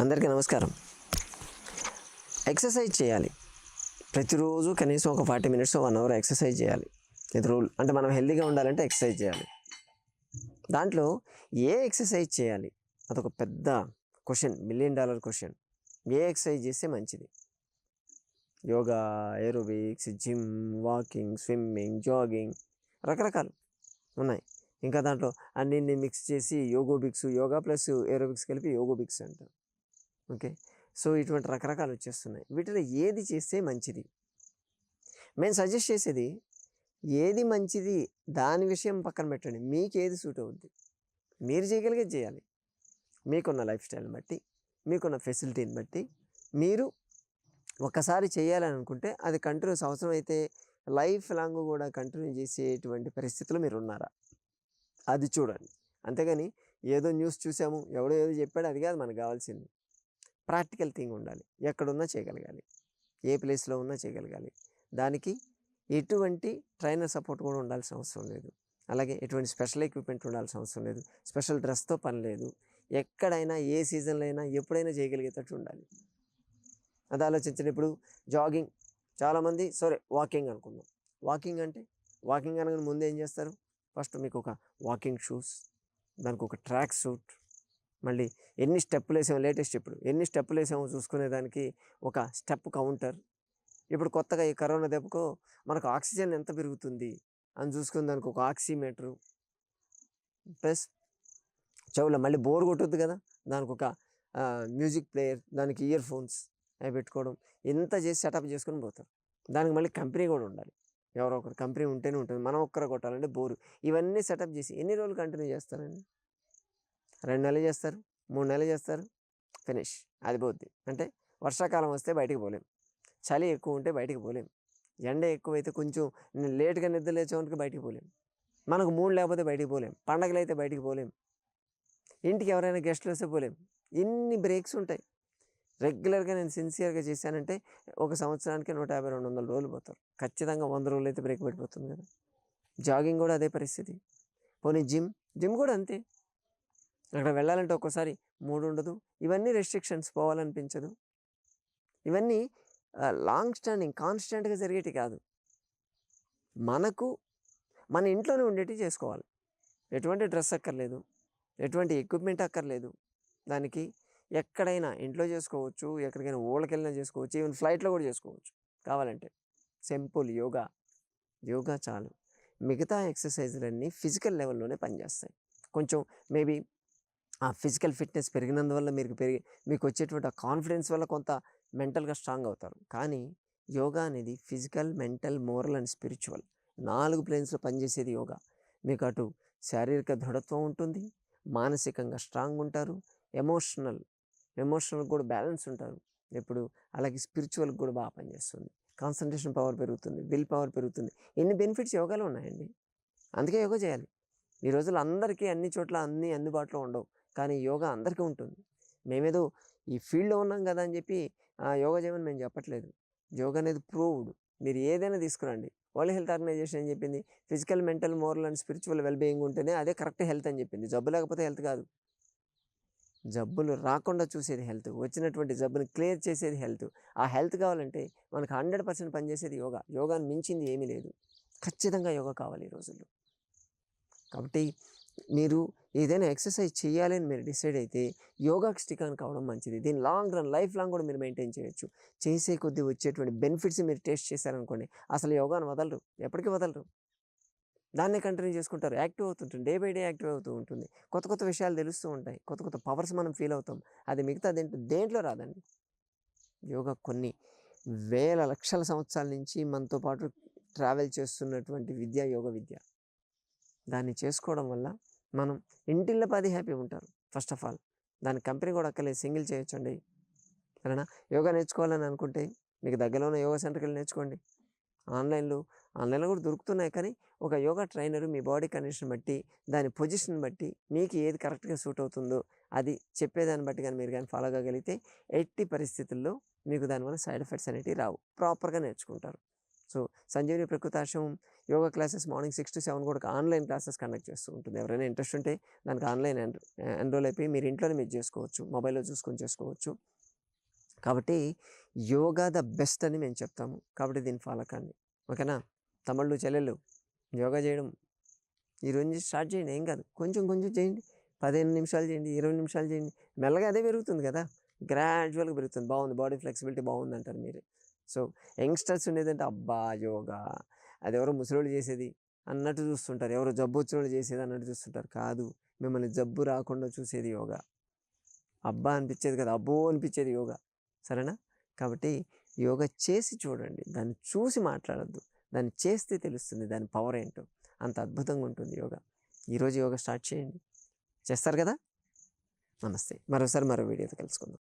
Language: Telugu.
అందరికీ నమస్కారం. ఎక్సర్సైజ్ చేయాలి. ప్రతిరోజు కనీసం ఒక forty minutes one hour exercise చేయాలి. ఇది రూల్. అంటే మనం హెల్దీగా ఉండాలంటే ఎక్సర్సైజ్ చేయాలి. దాంట్లో ఏ ఎక్సర్సైజ్ చేయాలి? అదొక పెద్ద క్వశ్చన్ మిలియన్ డాలర్ క్వశ్చన్. ఏ ఎక్సర్సైజ్ చేస్తే మంచిది? Yoga aerobics gym walking swimming jogging రకరకాలు ఉన్నాయి. ఇంకా దాంట్లో అన్నిన్ని మిక్స్ చేసి యోగోబిక్స్ యోగా ప్లస్ ఏరోబిక్స్ కలిపి యోగోబిక్స్ అంటారు. ఓకే. సో ఇటువంటి రకరకాలు వచ్చేస్తున్నాయి. వీటిలో ఏది చేస్తే మంచిది? మేము సజెస్ట్ చేసేది ఏది మంచిది దాని విషయం పక్కన పెట్టండి. మీకు ఏది సూట్ అవుద్ది? మీరు చేయగలిగేది చేయాలి. మీకున్న లైఫ్ స్టైల్ని బట్టి మీకున్న ఫెసిలిటీని బట్టి మీరు ఒక్కసారి చేయాలని అనుకుంటే అది కంటిన్యూస్ అవసరం అయితే లైఫ్ లాంగ్ కూడా కంటిన్యూ చేసేటువంటి పరిస్థితులు మీరు ఉన్నారా? అది చూడండి. అంతేగాని ఏదో న్యూస్ చూసాము ఎవడో ఏదో చెప్పాడు అది కాదు మనకు కావాల్సింది. ప్రాక్టికల్ థింగ్ ఉండాలి. ఎక్కడున్నా చేయగలగాలి. ఏ ప్లేస్లో ఉన్నా చేయగలగాలి. దానికి ఎటువంటి ట్రైనర్ సపోర్ట్ కూడా ఉండాల్సిన అవసరం లేదు. అలాగే ఎటువంటి స్పెషల్ ఎక్విప్మెంట్ ఉండాల్సిన అవసరం లేదు. స్పెషల్ డ్రెస్తో పని లేదు. ఎక్కడైనా ఏ సీజన్లో అయినా ఎప్పుడైనా చేయగలిగేటట్టు ఉండాలి. అది ఆలోచించండి ఇప్పుడు జాగింగ్. చాలామంది సరే వాకింగ్ అనుకుందాం. వాకింగ్ అంటే వాకింగ్ అనగానే ముందు ఏం చేస్తారు? ఫస్ట్ మీకు ఒక వాకింగ్ షూస్ దానికి ఒక ట్రాక్ సూట్ మళ్ళీ ఎన్ని స్టెప్పులు వేసామో లేటెస్ట్ ఇప్పుడు ఎన్ని స్టెప్పులు వేసామో చూసుకునే దానికి ఒక స్టెప్ కౌంటర్. ఇప్పుడు కొత్తగా ఈ కరోనా దెబ్బకు మనకు ఆక్సిజన్ ఎంత పెరుగుతుంది అని చూసుకునే దానికి ఒక ఆక్సిమీటరు. ప్లస్ చెవులో మళ్ళీ బోర్ కొట్టుద్ది కదా దానికి ఒక మ్యూజిక్ ప్లేయర్ దానికి ఇయర్ ఫోన్స్ అవి పెట్టుకోవడం ఇంత చేసి సెటప్ చేసుకొని పోతారు. దానికి మళ్ళీ కంపెనీ కూడా ఉండాలి. ఎవరో ఒకరు కంపెనీ ఉంటేనే ఉంటుంది. మనం ఒక్కరు కొట్టాలంటే బోరు. ఇవన్నీ సెటప్ చేసి ఎన్ని రోజులు కంటిన్యూ చేస్తారండి? రెండు నెలలు చేస్తారు మూడు నెలలు చేస్తారు ఫినిష్. అది పోద్ది. అంటే వర్షాకాలం వస్తే బయటికి పోలేం. చలి ఎక్కువ ఉంటే బయటికి పోలేం. ఎండ ఎక్కువైతే కొంచెం లేటుగా నిద్ర లేచేవానికి బయటికి పోలేం. మనకు మూడు లేకపోతే బయటికి పోలేం. పండగలు అయితే బయటికి పోలేం. ఇంటికి ఎవరైనా గెస్ట్లు వస్తే పోలేం. ఇన్ని బ్రేక్స్ ఉంటాయి. రెగ్యులర్గా నేను సిన్సియర్గా చేశానంటే ఒక సంవత్సరానికి నూట యాభై రెండు వందల రోజులు పోతారు. ఖచ్చితంగా వంద రోజులు అయితే బ్రేక్ పడిపోతుంది కదా. జాగింగ్ కూడా అదే పరిస్థితి. పోనీ జిమ్ జిమ్ కూడా అంతే. అక్కడ వెళ్ళాలంటే ఒక్కోసారి మూడు ఉండదు ఇవన్నీ రెస్ట్రిక్షన్స్ పోవాలనిపించదు. ఇవన్నీ లాంగ్ స్టాండింగ్ కాన్స్టెంట్గా జరిగేటి కాదు. మనకు మన ఇంట్లోనే ఉండేటి చేసుకోవాలి. ఎటువంటి డ్రెస్ అక్కర్లేదు. ఎటువంటి ఎక్విప్మెంట్ అక్కర్లేదు. దానికి ఎక్కడైనా ఇంట్లో చేసుకోవచ్చు ఎక్కడికైనా ఊళ్ళకెళ్ళినా చేసుకోవచ్చు ఈవెన్ ఫ్లైట్లో కూడా చేసుకోవచ్చు. కావాలంటే సింపుల్ యోగా. యోగా చాలు. మిగతా ఎక్సర్సైజులన్నీ ఫిజికల్ లెవెల్లోనే పనిచేస్తాయి. కొంచెం మేబీ ఆ ఫిజికల్ ఫిట్నెస్ పెరిగినందువల్ల మీరు పెరిగి మీకు వచ్చేటువంటి ఆ కాన్ఫిడెన్స్ వల్ల కొంత మెంటల్గా స్ట్రాంగ్ అవుతారు. కానీ యోగా అనేది physical mental moral and spiritual నాలుగు ప్లేన్స్లో పనిచేసేది యోగా. మీకు అటు శారీరక దృఢత్వం ఉంటుంది మానసికంగా స్ట్రాంగ్ ఉంటారు ఎమోషనల్ ఎమోషనల్ కూడా బ్యాలెన్స్ ఉంటారు. ఎప్పుడు అలాగే స్పిరిచువల్ కూడా బాగా పనిచేస్తుంది. కాన్సన్ట్రేషన్ పవర్ పెరుగుతుంది విల్ పవర్ పెరుగుతుంది. ఎన్ని బెనిఫిట్స్ యోగాలో ఉన్నాయండి? అందుకే యోగా చేయాలి. ఈ రోజుల్లో అందరికీ అన్ని చోట్ల అన్ని అందుబాటులో ఉండవు. కానీ యోగా అందరికీ ఉంటుంది. మేమేదో ఈ ఫీల్డ్లో ఉన్నాం కదా అని చెప్పి ఆ, యోగా చేయమని మేము చెప్పట్లేదు. యోగా అనేది ప్రూవ్డ్. మీరు ఏదైనా తీసుకురండి. వరల్డ్ హెల్త్ ఆర్గనైజేషన్ ఏం చెప్పింది? Physical mental moral and spiritual wellbeing ఉంటేనే అదే కరెక్ట్ హెల్త్ అని చెప్పింది. జబ్బు లేకపోతే హెల్త్ కాదు. జబ్బులు రాకుండా చూసేది హెల్త్. వచ్చినటువంటి జబ్బుని క్లియర్ చేసేది హెల్త్. ఆ హెల్త్ కావాలంటే మనకు హండ్రెడ్ పర్సెంట్ పనిచేసేది యోగా. యోగాని మించింది ఏమీ లేదు. ఖచ్చితంగా యోగా కావాలి ఈ రోజుల్లో. కాబట్టి మీరు ఏదైనా ఎక్సర్సైజ్ చేయాలని మీరు డిసైడ్ అయితే యోగాకి స్టిక్ అని కావడం మంచిది. దీని లాంగ్ రన్ లైఫ్ లాంగ్ కూడా మీరు మెయింటైన్ చేయొచ్చు. చేసే కొద్దీ వచ్చేటువంటి బెనిఫిట్స్ మీరు టేస్ట్ చేశారనుకోండి అసలు యోగాను వదలరు. ఎప్పటికీ వదలరు. దాన్నే కంటిన్యూ చేసుకుంటారు. యాక్టివ్ అవుతుంటుంది డే బై డే యాక్టివ్ అవుతూ ఉంటుంది. కొత్త కొత్త విషయాలు తెలుస్తూ ఉంటాయి. కొత్త కొత్త పవర్స్ మనం ఫీల్ అవుతాం. అది మిగతా దేంట్లో దేంట్లో రాదండి. యోగా కొన్ని వేల లక్షల సంవత్సరాల నుంచి మనతో పాటు ట్రావెల్ చేస్తున్నటువంటి విద్య యోగ విద్య. దాన్ని చేసుకోవడం వల్ల మనం ఇంటిళ్ళ పది హ్యాపీ ఉంటారు. ఫస్ట్ ఆఫ్ ఆల్ దాని కంపెనీ కూడా అక్కర్లేదు. సింగిల్ చేయొచ్చండి. సరేనా? యోగా నేర్చుకోవాలని అనుకుంటే మీకు దగ్గరలో ఉన్న యోగా సెంటర్కి వెళ్ళి నేర్చుకోండి. ఆన్లైన్లో ఆన్లైన్లో కూడా దొరుకుతున్నాయి కానీ ఒక యోగా ట్రైనర్ మీ బాడీ కండిషన్ బట్టి దాని పొజిషన్ బట్టి మీకు ఏది కరెక్ట్గా సూట్ అవుతుందో అది చెప్పేదాన్ని బట్టి కానీ మీరు కానీ ఫాలో కాగలిగితే ఎట్టి పరిస్థితుల్లో మీకు దానివల్ల సైడ్ ఎఫెక్ట్స్ అనేవి రావు. ప్రాపర్గా నేర్చుకుంటారు. So Sanjeevani Prakruthashramam yoga classes morning six to seven కూడా ఆన్లైన్ క్లాసెస్ కండక్ట్ చేస్తూ ఉంటుంది. ఎవరైనా ఇంట్రెస్ట్ ఉంటే దానికి ఆన్లైన్ ఎన్రోల్ అయిపోయి మీరు ఇంట్లోనే మీరు చేసుకోవచ్చు మొబైల్లో చూసుకొని చేసుకోవచ్చు. కాబట్టి యోగా ద బెస్ట్ అని మేము చెప్తాము. కాబట్టి దీన్ని ఫాలో కండి ఓకేనా? తమిళ్ళు చెల్లెళ్ళు యోగా చేయడం ఈరోజు నుంచి స్టార్ట్ చేయండి. ఏం కాదు. కొంచెం కొంచెం చేయండి. పదిహేను నిమిషాలు చేయండి ఇరవై నిమిషాలు చేయండి. మెల్లగా అదే పెరుగుతుంది కదా. గ్రాడ్యువల్గా పెరుగుతుంది. బాగుంది. బాడీ ఫ్లెక్సిబిలిటీ బాగుంది అంటారు మీరు. సో యంగ్స్టర్స్ ఉండేదంటే అబ్బా! యోగా అది ఎవరో ముసలోళ్ళు చేసేది అన్నట్టు చూస్తుంటారు. ఎవరో జబ్బు వచ్చినోళ్ళు చేసేది అన్నట్టు చూస్తుంటారు. కాదు. మిమ్మల్ని జబ్బు రాకుండా చూసేది యోగా. అబ్బా! అనిపించేది కదా. అబ్బో! అనిపించేది యోగా. సరేనా? కాబట్టి యోగా చేసి చూడండి. దాన్ని చూసి మాట్లాడద్దు. దాన్ని చేస్తే తెలుస్తుంది దాని పవర్ ఏంటో. అంత అద్భుతంగా ఉంటుంది యోగా. ఈరోజు యోగా స్టార్ట్ చేయండి. చేస్తారు కదా? నమస్తే. మరోసారి మరో వీడియోతో కలుసుకుందాం.